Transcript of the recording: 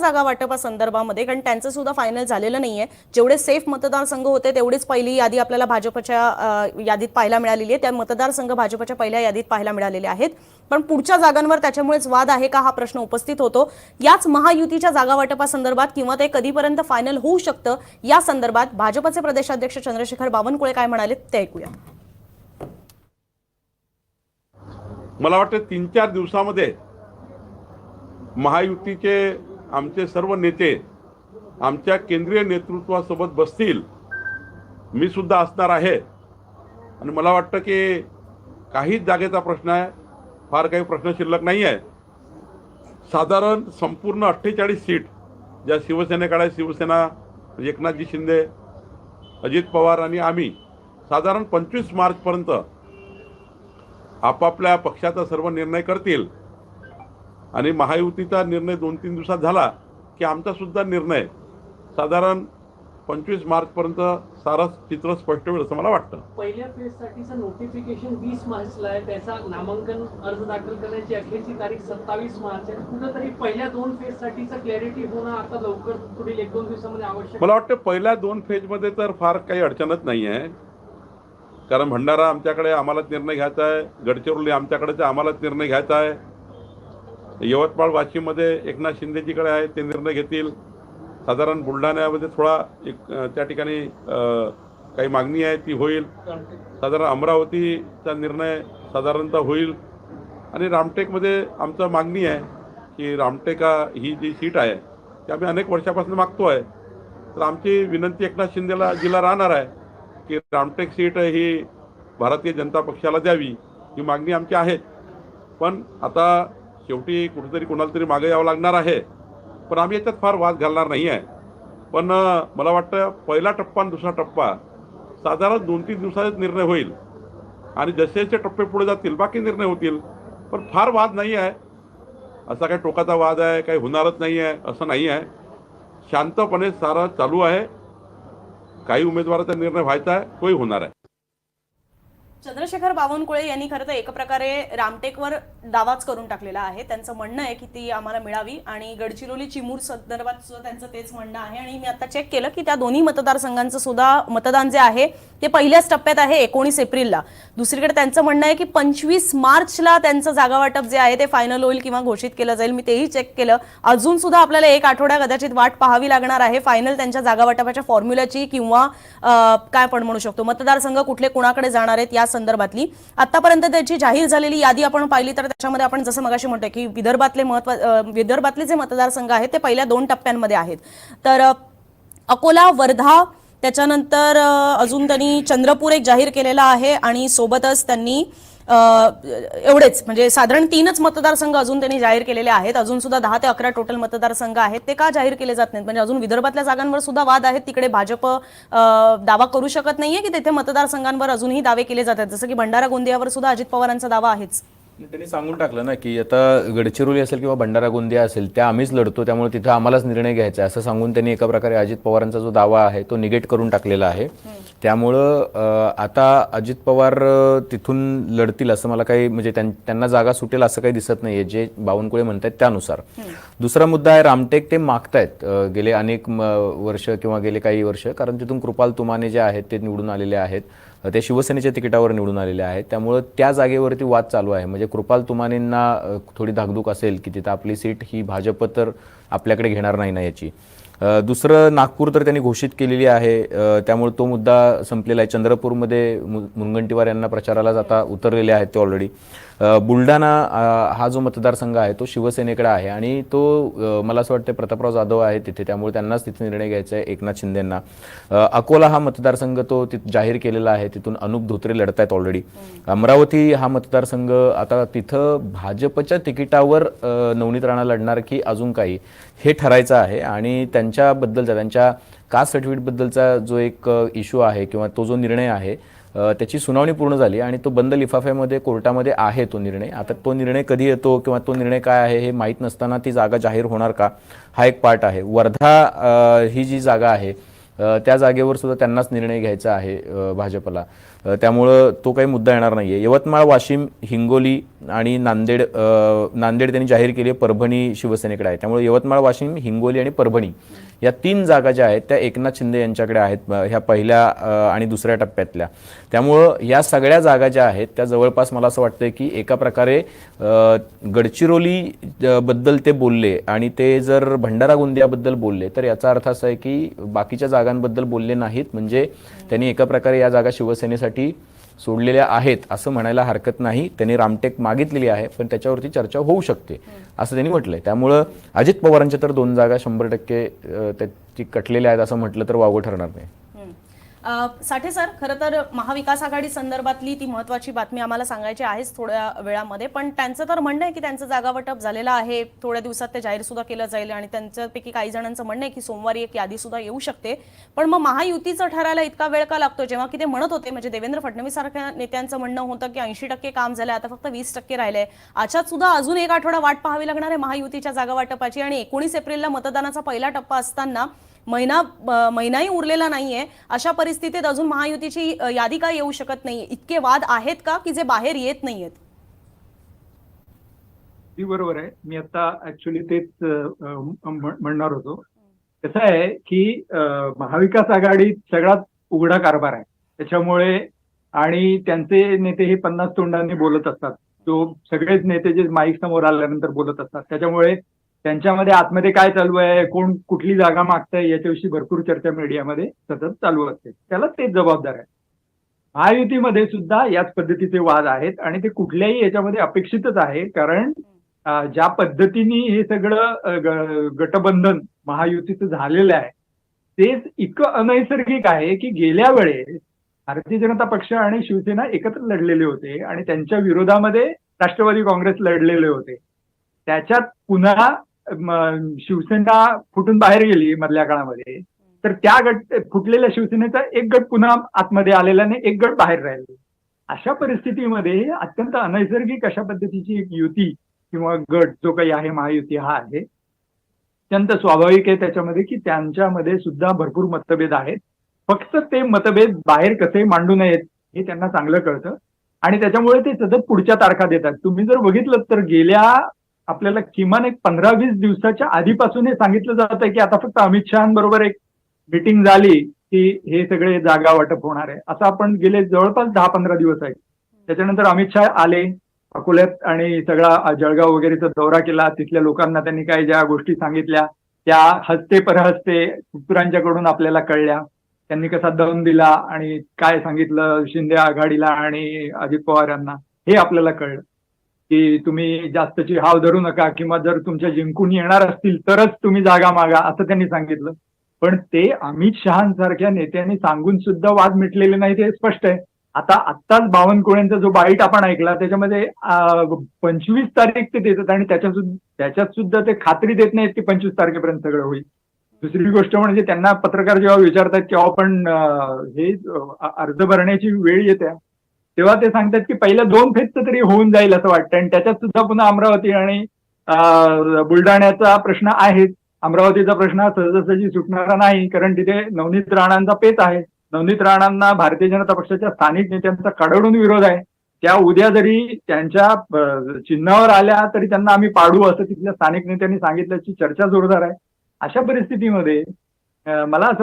जागा वाटपासंदर्भामध्ये कारण त्यांचं सुद्धा फायनल झालेलं नाहीये. जेवढे सेफ मतदारसंघ होते तेवढीच पहिली यादी आपल्याला भाजपच्या यादीत पाहायला मिळालेली आहे. त्या मतदारसंघ भाजपच्या पहिल्या यादीत पाहायला मिळालेले आहेत. पण पुढच्या जागांवर त्याच्यामुळेच वाद आहे का हा प्रश्न उपस्थित होतो. याच महायुतीच्या जागा वाटपासंदर्भात किंवा ते कधीपर्यंत फायनल होऊ शकतं या संदर्भात भाजपचे प्रदेशाध्यक्ष चंद्रशेखर बावनकुळे काय म्हणाले ते ऐकूया. मला वाटतं तीन चार दिवसामध्ये महायुतीचे आमचे सर्व नेते आमच्या केंद्रीय नेतृत्वासोबत बसतील मी सुद्धा असणार आहे. आणि मला वाटतं की काहीच जागेचा प्रश्न आहे फार काही प्रश्न शिल्लक नाही आहे. साधारण संपूर्ण अठ्ठेचाळीस सीट ज्या शिवसेनेकडे आहे, शिवसेना एकनाथजी शिंदे अजित पवार आणि आम्ही साधारण पंचवीस मार्चपर्यंत आपापल्या पक्षाचा सर्व निर्णय करतील. आणि महायुतीचा निर्णय दोन तीन दिवसात झाला की आमचा सुद्धा निर्णय साधारण पंचवीस मार्चपर्यंत सारं चित्र स्पष्ट होईल असं मला वाटतं. पहिल्या फेजसाठीचं नोटिफिकेशन वीस मार्चला आहे. त्याचा नामांकन अर्ज दाखल करण्याची अखेरची तारीख सत्तावीस मार्च आहे. कुठंतरी पहिल्या दोन फेजसाठीचं क्लॅरिटी होणं आता लवकर पुढील एक दोन दिवसामध्ये आवश्यक मला वाटतं पहिल्या दोन फेजमध्ये तर फार काही अडचणच नाही आहे. कारण भंडारा आमच्याकडे आम्हालाच निर्णय घ्यायचा आहे. गडचिरोली आमच्याकडेच आहे, आम्हालाच निर्णय घ्यायचा आहे. यवतमाळ वाशिममध्ये एकनाथ शिंदेजीकडे आहे ते निर्णय घेतील. साधारण बुलढाण्यामध्ये थोडा एक त्या ठिकाणी काही मागणी आहे ती होईल. साधारण अमरावतीचा निर्णय साधारणतः होईल. आणि रामटेकमध्ये आमचं मागणी आहे की रामटेका ही जी सीट आहे ती आम्ही अनेक वर्षापासून मागतो आहे. तर आमची विनंती एकनाथ शिंदेला जिला राहणार आहे की रामटेक सीट ही भारतीय जनता पक्षाला द्यावी ही मागणी आमची आहे. पण आता शेवटी कुठेतरी कोणाला तरी मागे यावं लागणार आहे. पण आम्ही याच्यात फार वाद घालणार नाही आहे पण मला वाटतं पहिला टप्पा आणि दुसरा टप्पा साधारण दोन तीन दिवसातच निर्णय होईल. आणि जसे जसे टप्पे पुढे जातील बाकी निर्णय होतील. पण फार वाद नाही आहे असा काही टोकाचा वाद आहे काही होणारच नाही आहे असं नाही आहे शांतपणे सारं चालू आहे. काही उमेदवाराचा निर्णय व्हायचा आहे तोही होणार आहे. चंद्रशेखर बावनकुळे यांनी खरं तर एक प्रकारे रामटेकवर दावाच करून टाकलेला आहे. त्यांचं म्हणणं आहे की ती आम्हाला मिळावी आणि गडचिरोली चिमूर संदर्भात सुद्धा त्यांचं तेच म्हणणं आहे. आणि मी आता चेक केलं की त्या दोन्ही मतदारसंघांचं सुद्धा मतदान जे आहे ते पहिल्याच टप्प्यात आहे एकोणीस एप्रिलला. दुसरीकडे त्यांचं म्हणणं आहे की पंचवीस मार्चला त्यांचं जागा वाटप जे आहे ते फायनल होईल किंवा घोषित केलं जाईल. मी तेही चेक केलं. अजून सुद्धा आपल्याला एक आठवड्या कदाचित वाट पाहावी लागणार आहे. फायनल त्यांच्या जागा वाटपाच्या फॉर्म्युल्याची किंवा काय आपण म्हणू शकतो मतदारसंघ कुठले कुणाकडे जाणार आहेत या संदर्भातली. आतापर्यंत त्याची जाहीर झालेली यादी आपण पाहिली तर त्याच्यामध्ये आपण जसं मगाशी म्हणतोय की विदर्भातले महत्त्व विदर्भातले जे मतदारसंघ आहेत ते पहिल्या दोन टप्प्यांमध्ये आहेत. तर अकोला वर्धा त्याच्यानंतर अजून त्यांनी चंद्रपूर एक जाहीर केलेला आहे आणि सोबतच त्यांनी एवढेच. म्हणजे साधारण तीनच मतदारसंघ अजून त्यांनी जाहीर केलेले आहेत. अजून सुद्धा दहा ते अकरा टोटल मतदारसंघ आहेत. ते का जाहीर केले जात नाहीत? म्हणजे अजून विदर्भातल्या जागांवर सुद्धा वाद आहेत. तिकडे भाजप दावा करू शकत नाहीये की तिथे मतदारसंघांवर अजूनही दावे केले जातात जसं की भंडारा गोंदियावर सुद्धा अजित पवारांचा दावा आहेच. त्यांनी सांगून टाकलं ना की आता गडचिरोली असेल किंवा भंडारा गोंदिया असेल त्या आम्हीच लढतो त्यामुळे तिथं आम्हालाच निर्णय घ्यायचा असं सांगून त्यांनी एका प्रकारे अजित पवारांचा जो दावा आहे तो निगेट करून टाकलेला आहे. त्यामुळं आता अजित पवार तिथून लढतील असं मला काही म्हणजे त्यां- त्यांना जागा सुटेल असं काही दिसत नाहीये जे बावनकुळे म्हणतात त्यानुसार. दुसरा मुद्दा आहे रामटेक ते मागतायत गेले अनेक वर्ष किंवा गेले काही वर्ष कारण तिथून कृपाल तुमाने जे आहेत ते निवडून आलेले आहेत ते शिवसेनेच्या तिकिटावर निवडून आलेले आहेत. त्यामुळं त्या जागेवरती वाद चालू आहे. म्हणजे कृपाल तुमानेंना थोडी धाकधूक असेल की तिथं आपली सीट ही भाजप तर आपल्याकडे घेणार नाही ना याची. दुसरं नागपूर तर त्यांनी घोषित केलेली आहे. त्यामुळे तो मुद्दा संपलेला आहे. चंद्रपूरमध्ये मु- मुनगंटीवार यांना प्रचाराला जाता उतरलेले आहेत ते ऑलरेडी बुलढाणा हा जो मतदारसंघ आहे तो शिवसेनेकडे आहे आणि तो मला असं वाटतं प्रतापराव जाधव आहे तिथे. त्यामुळे त्यांनाच तिथे निर्णय घ्यायचा आहे एकनाथ शिंदेंना. अकोला हा मतदारसंघ तो तिथ जाहीर केलेला आहे. तिथून अनुप धोत्रे लढत आहेत ऑलरेडी अमरावती हा मतदारसंघ आता तिथं भाजपच्या तिकिटावर नवनीत राणा लढणार की अजून काही? हे ठरायचं आहे आणि त्यांच्याबद्दलचा त्यांच्या कास्ट सर्टिफिकेटबद्दलचा जो एक इश्यू आहे किंवा तो जो निर्णय आहे त्याची सुनावणी पूर्ण झाली आणि तो बंद लिफाफ्यामध्ये कोर्टामध्ये आहे तो निर्णय. आता तो निर्णय कधी येतो किंवा तो निर्णय काय आहे हे माहीत नसताना ती जागा जाहीर होणार का? हा एक पार्ट आहे. वर्धा ही जी जागा आहे त्या जागेवर सुद्धा त्यांनाच निर्णय घ्यायचा आहे भाजपला. त्यामुळं तो काही मुद्दा येणार नाही आहे यवतमाळ वाशिम हिंगोली आणि नांदेड नांदेड त्यांनी जाहीर केली आहे परभणी शिवसेनेकडे आहे. त्यामुळे यवतमाळ वाशिम हिंगोली आणि परभणी या तीन जागा ज्या आहेत त्या एकनाथ शिंदे यांच्याकडे आहेत ह्या पहिल्या आणि दुसऱ्या टप्प्यातल्या. त्यामुळं या सगळ्या जागा ज्या आहेत त्या जवळपास मला असं वाटतं की एका प्रकारे गडचिरोली बद्दल ते बोलले आणि ते जर भंडारा गोंदियाबद्दल बोलले तर याचा अर्थ असा आहे की बाकीच्या जागांबद्दल बोलले नाहीत. म्हणजे त्यांनी एका प्रकारे या जागा शिवसेनेसाठी सोडलेल्या आहेत असं म्हणायला हरकत नाही. त्यांनी रामटेक मागितलेली आहे पण त्याच्यावरती चर्चा होऊ शकते असं त्यांनी म्हटलंय. त्यामुळं अजित पवारांच्या तर दोन जागा शंभर टक्के त्याची कटलेल्या आहेत असं म्हटलं तर वावगं ठरणार नाही. साठे सर खरं तर महाविकास आघाडी संदर्भातली ती महत्वाची बातमी आम्हाला सांगायची आहेच थोड्या वेळामध्ये पण त्यांचं तर म्हणणं आहे की त्यांचं जागावाटप झालेलं आहे. थोड्या दिवसात ते जाहीर सुद्धा केलं जाईल आणि त्यांच्यापैकी काही जणांचं म्हणणं आहे की सोमवारी एक यादी सुद्धा येऊ शकते. पण मग महायुतीचं ठरायला इतका वेळ का लागतो? जेव्हा की ते म्हणत होते म्हणजे देवेंद्र फडणवीस सारख्या नेत्यांचं म्हणणं होतं की ऐंशी टक्के काम झालं आता फक्त वीस टक्के राहिले अशात सुद्धा अजून एक आठवडा वाट पाहावी लागणार आहे महायुतीच्या जागा वाटपाची आणि एकोणीस एप्रिलला मतदानाचा पहिला टप्पा असताना महिना महिनाही उरलेला नाहीये. अशा परिस्थितीत अजून महायुतीची यादी का येऊ शकत नाही? इतके वाद आहेत का की जे बाहेर येत नाहीयेत? ती बरोबर आहे. मी आता ऍक्च्युली तेच म्हणणार होतो. कसं आहे की महाविकास आघाडीत सगळ्यात उघडा कारभार आहे. त्याच्यामुळे आणि त्यांचे नेते हे पन्नास तोंडांनी बोलत असतात. जो सगळेच नेते जे माईक समोर आल्यानंतर बोलत असतात. त्याच्यामुळे त्यांच्यामध्ये आतमध्ये काय चालू आहे कोण कुठली जागा मागताय याच्याविषयी भरपूर चर्चा मीडियामध्ये सतत चालू असते. त्याला तेच जबाबदार आहे. महायुतीमध्ये सुद्धा याच पद्धतीचे वाद आहेत आणि ते कुठल्याही याच्यामध्ये अपेक्षितच आहे कारण ज्या पद्धतीने हे सगळं गटबंधन महायुतीचं झालेलं आहे तेच इतकं अनैसर्गिक आहे की गेल्या वेळेस भारतीय जनता पक्ष आणि शिवसेना एकत्र लढलेले होते आणि त्यांच्या विरोधामध्ये राष्ट्रवादी काँग्रेस लढलेले होते. त्याच्यात पुन्हा शिवसेना फुटून बाहेर गेली मधल्या काळामध्ये तर त्या गट फुटलेल्या शिवसेनेचा एक गट पुन्हा आतमध्ये आलेला आणि एक गट बाहेर राहिला अशा परिस्थितीमध्ये अत्यंत अनैसर्गिक अशा पद्धतीची एक युती किंवा गट जो काही आहे महायुती हा आहे अत्यंत स्वाभाविक आहे त्याच्यामध्ये की त्यांच्यामध्ये सुद्धा भरपूर मतभेद आहेत. फक्त ते मतभेद बाहेर कसे मांडू नयेत हे त्यांना चांगलं कळतं. आणि त्याच्यामुळे ते सतत पुढच्या तारखा देतात. तुम्ही जर बघितलं तर गेल्या आपल्याला किमान एक पंधरा वीस दिवसाच्या आधीपासून हे सांगितलं जात आहे की आता फक्त अमित शहाबरोबर एक मिटिंग झाली की हे सगळे जागा वाटप होणार आहे. असं आपण गेले जवळपास दहा पंधरा दिवस आहे. त्याच्यानंतर अमित शहा आले अकोल्यात आणि सगळा जळगाव वगैरेचा दौरा केला. तिथल्या लोकांना त्यांनी काही ज्या गोष्टी सांगितल्या त्या हस्ते परहस्ते सूत्रांच्याकडून आपल्याला कळल्या. त्यांनी कसा दम दिला आणि काय सांगितलं शिंदे आघाडीला आणि अजित पवार यांना हे आपल्याला कळलं. की तुम्ही जास्तची हाव धरू नका किंवा जर तुमच्या जिंकून येणार असतील तरच तुम्ही जागा मागा असं त्यांनी सांगितलं. पण ते अमित शहासारख्या नेत्यांनी सांगून सुद्धा वाद मिटलेले नाही ते स्पष्ट आहे. आता आत्ताच बावनकुळेंचा जो बाईट आपण ऐकला त्याच्यामध्ये पंचवीस तारीख ते देतात आणि त्याच्यात सुद्धा त्याच्यात सुद्धा ते खात्री देत नाहीत की पंचवीस तारखेपर्यंत सगळं होईल. दुसरी गोष्ट म्हणजे त्यांना पत्रकार जेव्हा विचारतात की आपण हे अर्ज भरण्याची वेळ येते. तेव्हा ते सांगतात की पहिल्या दोन फेजचं तरी होऊन जाईल असं वाटतं. आणि त्याच्यात सुद्धा पुन्हा अमरावती आणि बुलढाण्याचा प्रश्न आहे अमरावतीचा प्रश्न सहजासहजी सुटणारा नाही कारण तिथे नवनीत राणांचा पेच आहे. नवनीत राणांना भारतीय जनता पक्षाच्या स्थानिक नेत्यांचा कडाडून विरोध आहे. त्या उद्या जरी त्यांच्या चिन्हावर आल्या तरी त्यांना आम्ही पाडू असं तिथल्या स्थानिक नेत्यांनी सांगितल्याची चर्चा जोरदार आहे. अशा परिस्थितीमध्ये मला असं